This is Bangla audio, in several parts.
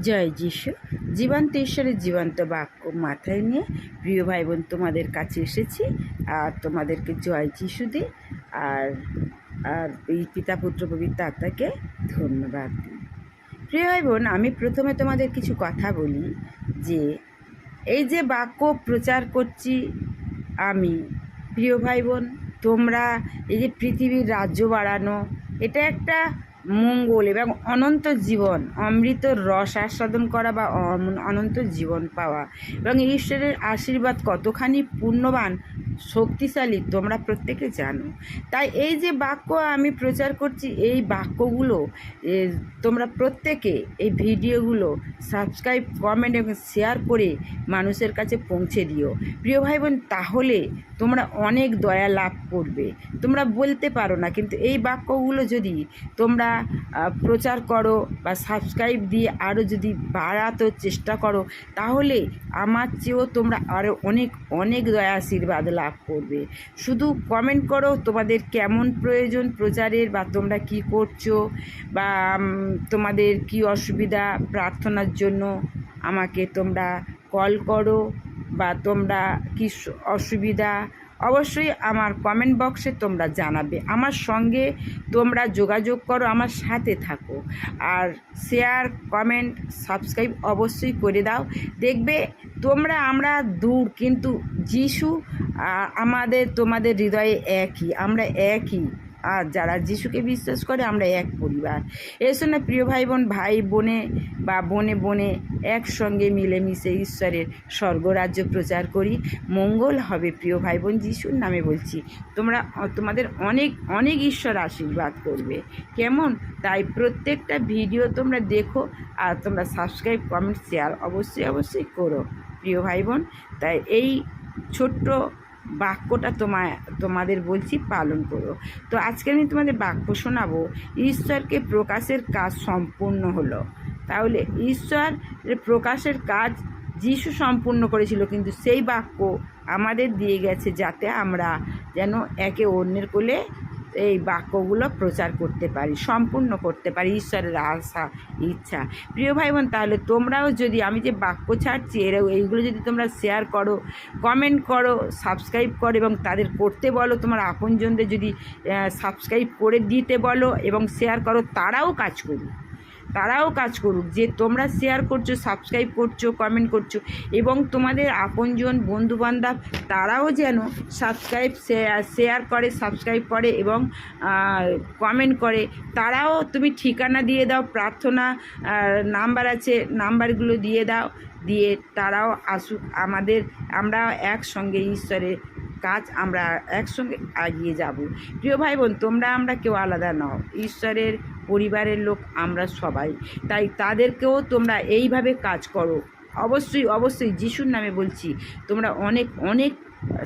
জয় যিশু। জীবন্ত ঈশ্বরের জীবন্ত বাক্য মাথায় নিয়ে প্রিয় ভাই বোন তোমাদের কাছে এসেছি আর তোমাদেরকে জয় যিশু দিই আর আর এই পিতা পুত্র পবিত্র আত্মাকে ধন্যবাদ দিই। প্রিয় ভাই বোন আমি প্রথমে তোমাদের কিছু কথা বলি যে, এই যে বাক্য প্রচার করছি আমি, প্রিয় ভাই বোন তোমরা এই যে পৃথিবীর রাজ্য বাড়ানো, এটা একটা মঙ্গল এবং অনন্ত জীবন, অমৃত রস আস্বাদন করা বা অনন্ত জীবন পাওয়া। এবং ঈশ্বরের আশীর্বাদ কতখানি পূর্ণবান, শক্তিশালী, তোমরা প্রত্যেকে জানো। তাই এই যে বাক্য আমি প্রচার করছি, এই বাক্যগুলো তোমরা প্রত্যেকে এই ভিডিওগুলো সাবস্ক্রাইব, কমেন্ট এবং শেয়ার করে মানুষের কাছে পৌঁছে দিও। প্রিয় ভাই বোন তাহলে তোমরা অনেক দয়া লাভ করবে। তোমরা বলতে পারো না, কিন্তু এই বাক্যগুলো যদি তোমরা প্রচার করো বা সাবস্ক্রাইব দিয়ে আরও যদি বাড়াতে চেষ্টা করো, তাহলে আমার চেয়েও তোমরা আরও অনেক অনেক দয়া আশীর্বাদ লাভ করবে। শুধু কমেন্ট করো তোমাদের কেমন প্রয়োজন প্রচারের বা তোমরা কি করছ বা তোমাদের কি অসুবিধা প্রার্থনার জন্য আমাকে তোমরা কল করো। বা তোমরা কি অসুবিধা, অবশ্যই আমার কমেন্ট বক্সে তোমরা জানাবে। আমার সঙ্গে তোমরা যোগাযোগ করো, আমার সাথে থাকো। আর শেয়ার কমেন্ট সাবস্ক্রাইব অবশ্যই করে দাও। দেখবে তোমরা, আমরা দূর, কিন্তু যিশু আমাদের, তোমাদের হৃদয়ে একই, আমরা একই। আর যারা যিশুকে বিশ্বাস করে, আমরা এক পরিবার। এসো না প্রিয় ভাই বোন ভাই বোনে বা বনে বনে একসঙ্গে মিলেমিশে ঈশ্বরের স্বর্গরাজ্য প্রচার করি। মঙ্গল হবে প্রিয় ভাই বোন যিশুর নামে বলছি। তোমরা, তোমাদের অনেক অনেক ঈশ্বর আশীর্বাদ করবে। কেমন? তাই প্রত্যেকটা ভিডিও তোমরা দেখো আর তোমরা সাবস্ক্রাইব কমেন্ট শেয়ার অবশ্যই অবশ্যই করো। প্রিয় ভাই বোন তাই এই ছোট্ট বাক্যটা তোমায়, তোমাদের বলছি পালন করো। তো আজকে আমি তোমাদের বাক্য শোনাবো, ঈশ্বরকে প্রকাশের কাজ সম্পূর্ণ হলো। তাহলে ঈশ্বর প্রকাশের কাজ যিশু সম্পূর্ণ করেছিল, কিন্তু সেই বাক্য আমাদের দিয়ে গেছে যাতে আমরা যেন একে অন্যের কোলে এই বাক্যগুলো প্রচার করতে পারি, সম্পূর্ণ করতে পারি, ঈশ্বরের আশা, ইচ্ছা। প্রিয় ভাই বোন তাহলে তোমরাও যদি, আমি যে বাক্য ছাড়ছি, এরা, এইগুলো যদি তোমরা শেয়ার করো কমেন্ট করো সাবস্ক্রাইব করো এবং তাদের করতে বলো, তোমার আপনজনদের যদি সাবস্ক্রাইব করে দিতে বলো এবং শেয়ার করো, তারাও কাজ করুক তারাও কাজ করুক। যে তোমরা শেয়ার করছ সাবস্ক্রাইব করছ কমেন্ট করছ এবং তোমাদের আপনজন বন্ধুবান্ধব, তারাও যেন সাবস্ক্রাইব শেয়ার করে সাবস্ক্রাইব করে এবং কমেন্ট করে। তারাও তুমি ঠিকানা দিয়ে দাও, প্রার্থনা নাম্বার আছে নাম্বারগুলো দিয়ে দাও, দিয়ে তারাও আসুক আমাদের, আমরা একসঙ্গে ঈশ্বরের কাজ, আমরা একসঙ্গে এগিয়ে যাব। প্রিয় ভাই বোন, তোমরা আমরা কেউ আলাদা নও। ঈশ্বরের পরিবারের লোক আমরা সবাই। তাই তাদেরকেও তোমরা এইভাবে কাজ করো। অবশ্যই অবশ্যই যিশুর নামে বলছি, তোমরা অনেক অনেক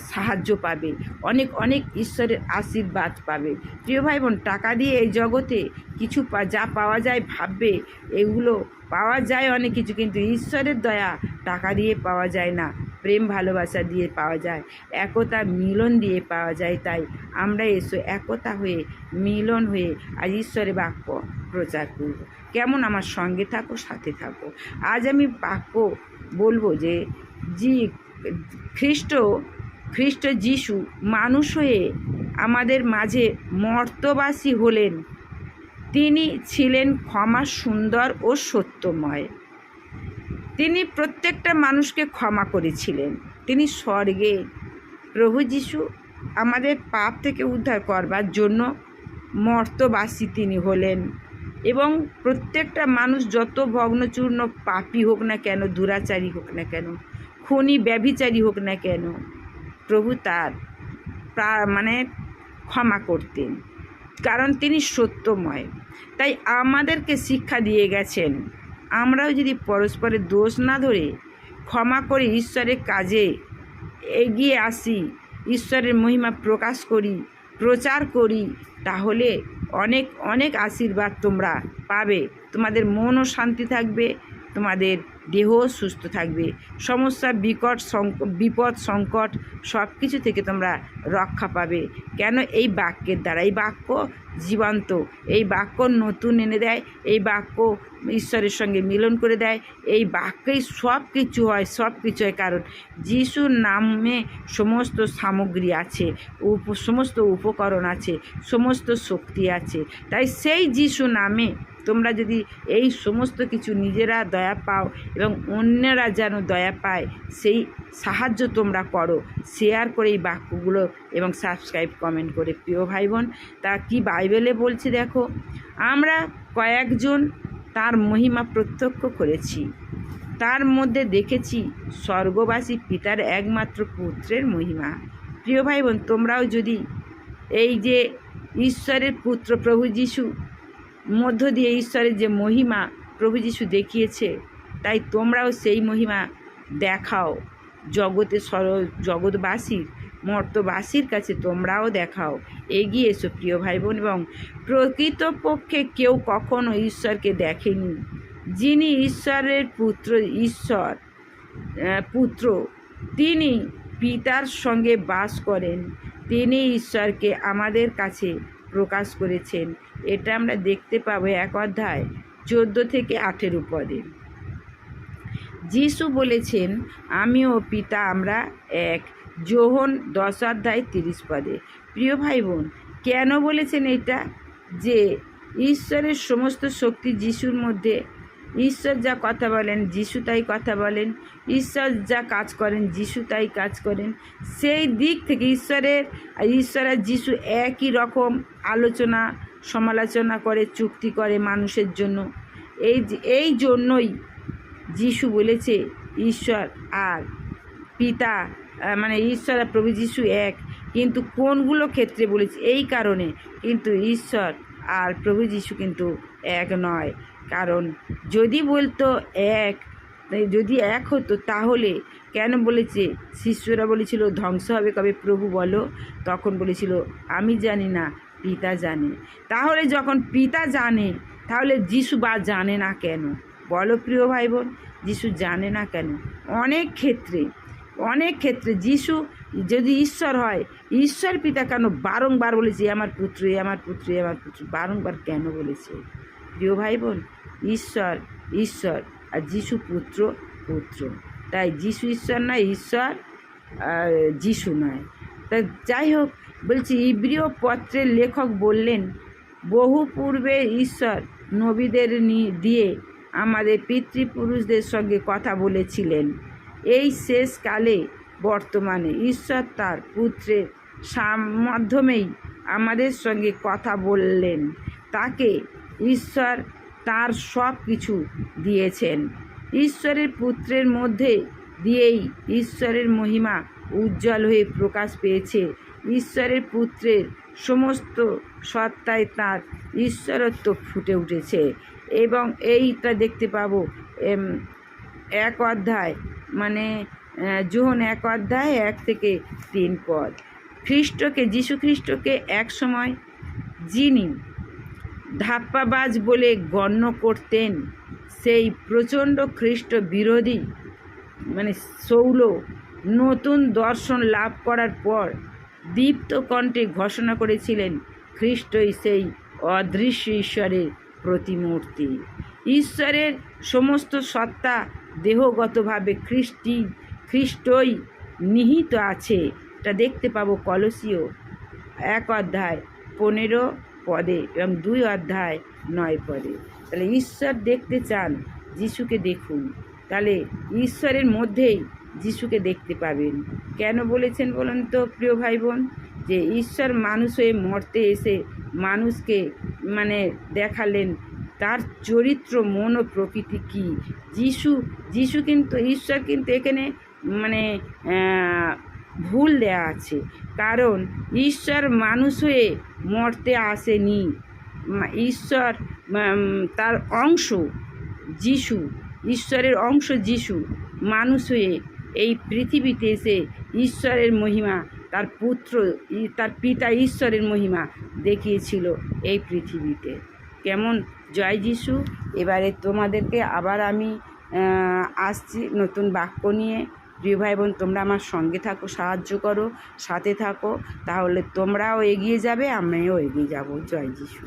সাহায্য পাবে। অনেক অনেক ঈশ্বরের আশীর্বাদ পাবে। প্রিয় ভাই বোন টাকা দিয়ে এই জগতে কিছু যা পাওয়া যায় ভাববে, এগুলো পাওয়া যায় অনেক কিছু, কিন্তু ঈশ্বরের দয়া টাকা দিয়ে পাওয়া যায় না। প্রেম ভালোবাসা দিয়ে পাওয়া যায়, একতা মিলন দিয়ে পাওয়া যায় তাই আমরা এসো একতা হয়ে, মিলন হয়ে আজ ঈশ্বরের বাক্য প্রচার করব। কেমন আমার সঙ্গে থাকো, সাথে থাকো। আজ আমি বাক্য বলব যে, জি, খ্রিস্ট খ্রিস্ট যিশু মানুষ হয়ে আমাদের মাঝে মর্তবাসী হলেন। তিনি ছিলেন ক্ষমা সুন্দর ও সত্যময়। তিনি প্রত্যেকটা মানুষকে ক্ষমা করেছিলেন। তিনি স্বর্গে। প্রভু যিশু আমাদের পাপ থেকে উদ্ধার করবার জন্য মর্তবাসী তিনি হলেন এবং প্রত্যেকটা মানুষ যত ভগ্নচূর্ণ পাপী হোক না কেন, দুরাচারী হোক না কেন, খনি ব্যভিচারী হোক না কেন, প্রভু তার মানে ক্ষমা করতেন। কারণ তিনি সত্যময়। তাই আমাদেরকে শিক্ষা দিয়ে গেছেন আমরাও যদি পরস্পরের দোষ না ধরে ক্ষমা করে ঈশ্বরের কাজে এগিয়ে আসি, ঈশ্বরের মহিমা প্রকাশ করি, প্রচার করি, তাহলে অনেক অনেক আশীর্বাদ তোমরা পাবে। তোমাদের মনও শান্তি থাকবে, তোমাদের দেহ সুস্থ থাকবে। সমস্যা, বিকট বিপদ, সংকট সব কিছু থেকে তোমরা রক্ষা পাবে। কেন? এই বাক্যের দ্বারা। এই বাক্য জীবন্ত। এই বাক্য নতুন এনে দেয়। এই বাক্য ঈশ্বরের সঙ্গে মিলন করে দেয়। এই বাক্যেই সব কিছু হয় সব কিছু হয় কারণ যিশুর নামে সমস্ত সামগ্রী আছে, উপ, সমস্ত উপকরণ আছে, সমস্ত শক্তি আছে। তাই সেই যিশু নামে তোমরা যদি এই সমস্ত কিছু নিজেরা দয়া পাও এবং অন্যরা যেন দয়া পায়, সেই সাহায্য তোমরা করো। শেয়ার করে এই বাক্যগুলো এবং সাবস্ক্রাইব কমেন্ট করে। প্রিয় ভাই বোন তা কি বাইবেলে বলছে দেখো? আমরা কয়েকজন তার মহিমা প্রত্যক্ষ করেছি। তার মধ্যে দেখেছি স্বর্গবাসী পিতার একমাত্র পুত্রের মহিমা। প্রিয় ভাই বোন তোমরাও যদি এই যে ঈশ্বরের পুত্র প্রভু যিশু মধ্য দিয়ে ঈশ্বরের যে মহিমা প্রভু যিশু দেখিয়েছে, তাই তোমরাও সেই মহিমা দেখাও। জগতে সর, জগৎবাসীর, মর্তবাসীর কাছে তোমরাও দেখাও। এগিয়ে এসো প্রিয় ভাই বোন এবং প্রকৃতপক্ষে কেউ কখনো ঈশ্বরকে দেখেনি, যিনি ঈশ্বরের পুত্র, ঈশ্বর পুত্র। তিনি পিতার সঙ্গে বাস করেন। তিনি ঈশ্বরকে আমাদের কাছে প্রকাশ করেছেন। এটা আমরা দেখতে পাবো এক অধ্যায় চোদ্দ থেকে আঠেরো পদে। যিশু বলেছেন, আমি ও পিতা আমরা এক। যোহন দশ অধ্যায় তিরিশ পদে। প্রিয় ভাই বোন কেন বলেছেন এটা? যে ঈশ্বরের সমস্ত শক্তি যিশুর মধ্যে। ঈশ্বর যা কথা বলেন, যিশু তাই কথা বলেন। ঈশ্বর যা কাজ করেন, যিশু তাই কাজ করেন। সেই দিক থেকে ঈশ্বরের, ঈশ্বর আর যিশু একই রকম আলোচনা সমালোচনা করে, চুক্তি করে মানুষের জন্য। এই এই জন্যই যিশু বলেছে, ঈশ্বর আর পিতা মানে ঈশ্বর আর প্রভু যিশু এক। কিন্তু কোনগুলো ক্ষেত্রে বলেছে? এই কারণে কিন্তু ঈশ্বর আর প্রভু যিশু কিন্তু এক নয়। কারণ যদি বলতো এক যদি এক হতো, তাহলে কেন বলেছে? শিষ্যরা বলেছিল, ধ্বংস হবে কবে প্রভু বলো। তখন বলেছিল, আমি জানি না। পিতা জানে। তাহলে যখন পিতা জানে, তাহলে যিশু বা জানে না কেন? বলো প্রিয় ভাই বোন যিশু জানে না কেন? অনেক ক্ষেত্রে অনেক ক্ষেত্রে যিশু যদি ঈশ্বর হয়, ঈশ্বর পিতা কেন বারংবার বলেছে আমার পুত্র আমার পুত্র আমার পুত্র? বারংবার কেন বলেছে? প্রিয় ভাই বোন ঈশ্বর ঈশ্বর আর যিশু পুত্র পুত্র। তাই যিশু ঈশ্বর নয়, ঈশ্বর যিশু নয়। তা যাই হোক, বলছি, ইব্রিয় পত্রের লেখক বললেন, বহু পূর্বে ঈশ্বর নবীদের দিয়ে আমাদের পিতৃপুরুষদের সঙ্গে কথা বলেছিলেন। এই শেষকালে বর্তমানে ঈশ্বর তার পুত্রের মাধ্যমেই আমাদের সঙ্গে কথা বললেন। তাকে ঈশ্বর তার সব কিছু দিয়েছেন। ঈশ্বরের পুত্রের মধ্যে দিয়েই ঈশ্বরের মহিমা উজ্জ্বল হয়ে প্রকাশ পেয়েছে। ঈশ্বরের পুত্রের সমস্ত সত্তায় তার ঈশ্বরত্ব ফুটে উঠেছে এবং এইটা দেখতে পাবো এক অধ্যায় মানে জোহন এক অধ্যায় এক থেকে তিন পদ। খ্রিস্টকে, যীশু খ্রিস্টকে এক সময় যিনি ধাপ্পাবাজ বলে গণ্য করতেন, সেই প্রচণ্ড খ্রিস্ট বিরোধী মানে সৌল নতুন দর্শন লাভ করার পর দীপ্ত কণ্ঠে ঘোষণা করেছিলেন খ্রিস্টই সেই অদৃশ্য ঈশ্বরের প্রতিমূর্তি। ঈশ্বরের সমস্ত সত্তা দেহগতভাবে খ্রিস্টি, খ্রিস্টই নিহিত আছে। এটা দেখতে পাবো কলসীয় এক অধ্যায় পনেরো পদে এবং দুই অধ্যায় নয় পদে। তাহলে ঈশ্বর দেখতে চান, যিশুকে দেখুন। তাহলে ঈশ্বরের মধ্যেই যিশুকে দেখতে পাবেন। কেন বলেছেন বলুন তো, প্রিয় ভাই বোন যে ঈশ্বর মানুষ হয়ে মরতে এসে মানুষকে মানে দেখালেন, তার চরিত্র, মন ও প্রকৃতি কী? যিশু যিশু কিন্তু, ঈশ্বর কিন্তু এখানে মানে ভুল দেয়া আছে। কারণ ঈশ্বর মানুষ হয়ে মরতে আসেনি। ঈশ্বর তার অংশ যিশু, ঈশ্বরের অংশ যিশু মানুষ হয়ে এই পৃথিবীতে এসে ঈশ্বরের মহিমা, তার পুত্র তার পিতা ঈশ্বরের মহিমা দেখিয়েছিল এই পৃথিবীতে। কেমন? জয় যিশু। এবারে তোমাদেরকে আবার আমি আসছি নতুন বাক্য নিয়ে। প্রিয় ভাই বোন, তোমরা আমার সঙ্গে থাকো, সাহায্য করো, সাথে থাকো, তাহলে তোমরাও এগিয়ে যাবে, আমিও এগিয়ে যাব। জয় যিশু।